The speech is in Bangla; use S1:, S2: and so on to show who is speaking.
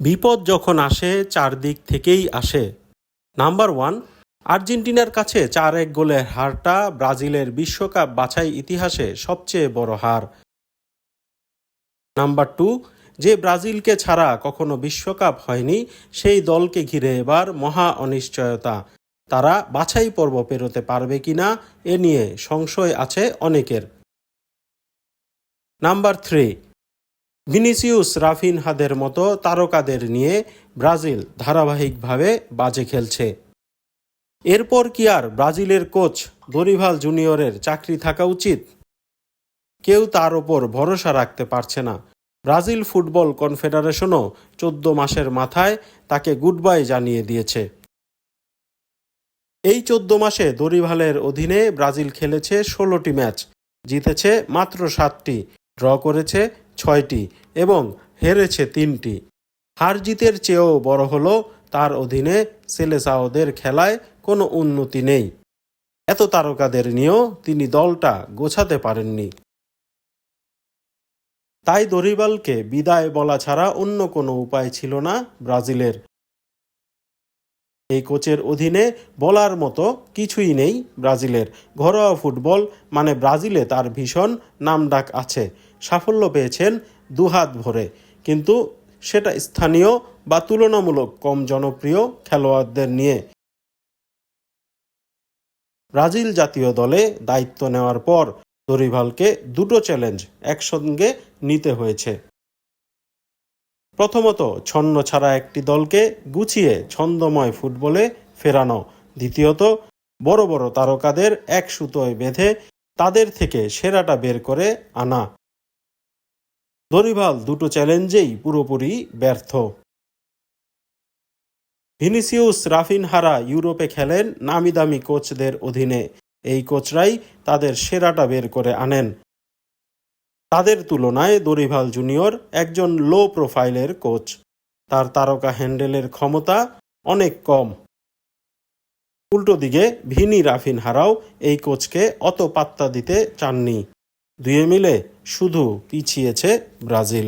S1: বিপদ যখন আসে, চারদিক থেকেই আসে। নাম্বার ওয়ান, আর্জেন্টিনার কাছে চার এক গোলের হারটা ব্রাজিলের বিশ্বকাপ বাছাই ইতিহাসে সবচেয়ে বড় হার। নাম্বার টু, যে ব্রাজিলকে ছাড়া কখনো বিশ্বকাপ হয়নি, সেই দলকে ঘিরে এবার মহা অনিশ্চয়তা। তারা বাছাই পর্ব পেরোতে পারবে কিনা এ নিয়ে সংশয় আছে অনেকের। নাম্বার থ্রি ভিনিসিউস রাফিনহাদের মতো তারকাদের নিয়ে ব্রাজিল ধারাবাহিকভাবে বাজে খেলছে। এরপর কি আর ব্রাজিলের কোচ দরিভাল জুনিয়রের চাকরি থাকা উচিত? কেউ তার ওপর ভরসা রাখতে পারছে না। ব্রাজিল ফুটবল কনফেডারেশনও চোদ্দ মাসের মাথায় তাকে গুড বাই জানিয়ে দিয়েছে। এই চোদ্দ মাসে দরিভালের অধীনে ব্রাজিল খেলেছে ষোলোটি ম্যাচ, জিতেছে মাত্র সাতটি, ড্র করেছে ছয়টি এবং হেরেছে তিনটি। হার জিতের চেয়েও বড় হলো, তার অধীনে সেলেসাওদের খেলায় কোনো উন্নতি নেই। এত তারকাদের নিয়েও তিনি দলটা গোছাতে পারেননি। তাই দরিবালকে বিদায় বলা ছাড়া অন্য কোনো উপায় ছিল না ব্রাজিলের। এই কোচের অধীনে বলার মতো কিছুই নেই ব্রাজিলের। ঘরোয়া ফুটবল মানে ব্রাজিলে তার ভীষণ নামডাক আছে। সাফল্য পেয়েছেন দুহাত ভরে। কিন্তু সেটা স্থানীয় বা তুলনামূলক কম জনপ্রিয় খেলোয়াড়দের নিয়ে। ব্রাজিল জাতীয় দলে দায়িত্ব নেওয়ার পর দরিভালকে দুটো চ্যালেঞ্জ একসঙ্গে নিতে হয়েছে। প্রথমত, ছন্ন ছাড়া একটি দলকে গুছিয়ে ছন্দময় ফুটবলে ফেরানো। দ্বিতীয়ত, বড় বড় তারকাদের এক সুতোয় বেঁধে তাদের থেকে সেরাটা বের করে আনা। দরিভাল দুটো চ্যালেঞ্জেই পুরোপুরি ব্যর্থ। ভিনিসিউস রাফিনহারা ইউরোপে খেলেন নামি দামি কোচদের অধীনে। এই কোচরাই তাদের সেরাটা বের করে আনেন। তাদের তুলনায় দরিভাল জুনিয়র একজন লো প্রোফাইলের কোচ। তার তারকা হ্যান্ডেলের ক্ষমতা অনেক কম। উল্টো দিকে ভিনি রাফিনহারাও এই কোচকে অত পাত্তা দিতে চাননি। দুয়ে মিলে শুধু পিছিয়েছে ব্রাজিল।